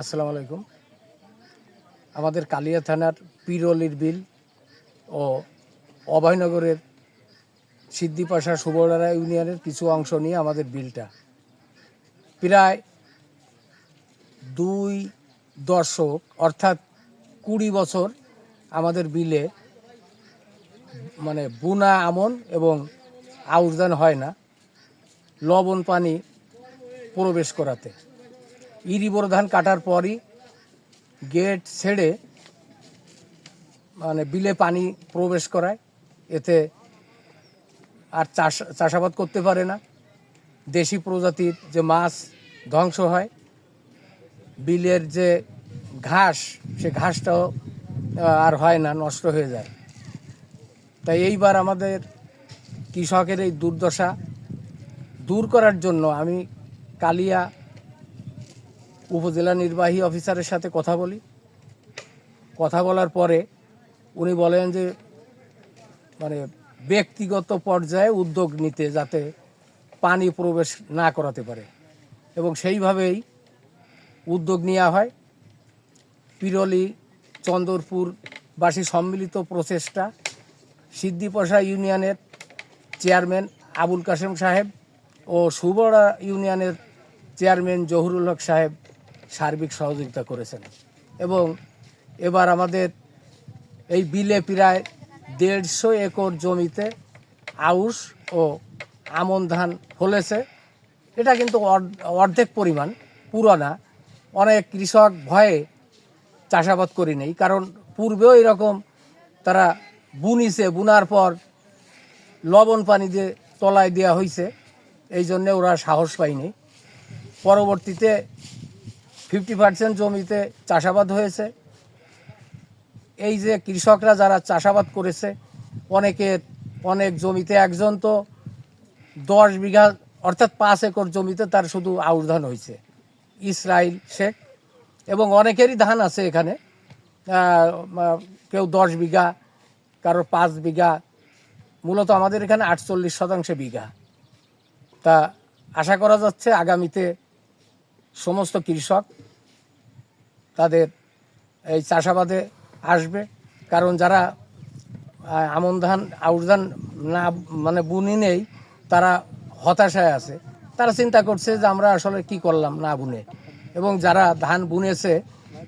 আসসালামু আলাইকুম। আমাদের কালিয়া থানার পিরলির বিল ও অভয়নগরের সিদ্ধিপাশা সুবর্ণারা ইউনিয়নের কিছু অংশ নিয়ে আমাদের বিলটা। প্রায় দুই দশক অর্থাৎ কুড়ি বছর আমাদের বিলে মানে বুনা আমন এবং আউশদান হয় না, লবণ পানি প্রবেশ করাতে। ইরিবর ধান কাটার পরই গেট ছেড়ে মানে বিলে পানি প্রবেশ করায়। এতে আর চাষ, চাষাবাদ করতে পারে না। দেশি প্রজাতির যে মাছ ধ্বংস হয়, বিলের যে ঘাস, সে ঘাসটাও আর হয় না, নষ্ট হয়ে যায়। তাই এইবার আমাদের কৃষকের এই দুর্দশা দূর করার জন্য আমি কালিয়া উপজেলা নির্বাহী অফিসারের সাথে কথা বলি। কথা বলার পরে উনি বলেন যে মানে ব্যক্তিগত পর্যায়ে উদ্যোগ নিতে যাতে পানি প্রবেশ না করাতে পারে। এবং সেইভাবেই উদ্যোগ নেওয়া হয়। পিরলি চন্দরপুরবাসী সম্মিলিত প্রচেষ্টা সিদ্দিপশা ইউনিয়নের চেয়ারম্যান আবুল কাসেম সাহেব ও সুবড়া ইউনিয়নের চেয়ারম্যান জহুরুল হক সাহেব সার্বিক সহযোগিতা করেছেন। এবং এবার আমাদের এই বিলে প্রায় দেড়শো একর জমিতে আউশ ও আমন ধান ফলেছে। এটা কিন্তু অর্ধেক পরিমাণ পুরো না অনেক কৃষক ভয়ে চাষাবাদ করি নেই, কারণ পূর্বেও এরকম তারা বুনিছে, বুনার পর লবণ পানি দিয়ে তলায় দেওয়া হয়েছে এই জন্যে ওরা সাহস পায়নি। পরবর্তীতে ফিফটি পার্সেন্ট জমিতে চাষাবাদ হয়েছে। এই যে কৃষকরা যারা চাষাবাদ করেছে অনেকের অনেক জমিতে একজন তো দশ বিঘা, অর্থাৎ পাঁচ একর জমিতে তার শুধু আউশ ধান হয়েছে ইসরায়েল শেখ, এবং অনেকেরই ধান আছে এখানে। কেউ দশ বিঘা, কারোর পাঁচ বিঘা, মূলত আমাদের এখানে আটচল্লিশ শতাংশে বিঘা। তা আশা করা যাচ্ছে আগামীতে সমস্ত কৃষক তাদের এই চাষাবাদে আসবে। কারণ যারা আমন ধান, আউশ ধান না মানে বুনি নেই, তারা হতাশায় আছে। তারা চিন্তা করছে যে আমরা আসলে কি করলাম না বুনে। এবং যারা ধান বুনেছে,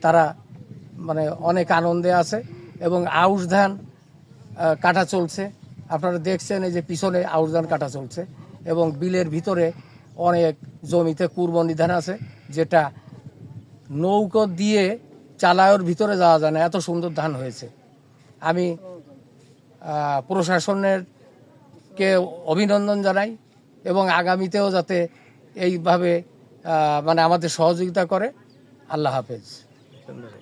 তারা মানে অনেক আনন্দে আছে। এবং আউশ ধান কাটা চলছে। আপনারা দেখছেন এই যে পিছনে আউশ ধান কাটা চলছে। এবং বিলের ভিতরে অনেক জমিতে কুরবানি ধান আছে, যেটা নৌকো দিয়ে চালায়োর ভিতরে যাওয়া যায় না, এত সুন্দর ধান হয়েছে। আমি প্রশাসনের কে অভিনন্দন জানাই এবং আগামীতেও যাতে এইভাবে মানে আমাদের সহযোগিতা করে। আল্লাহ হাফেজ।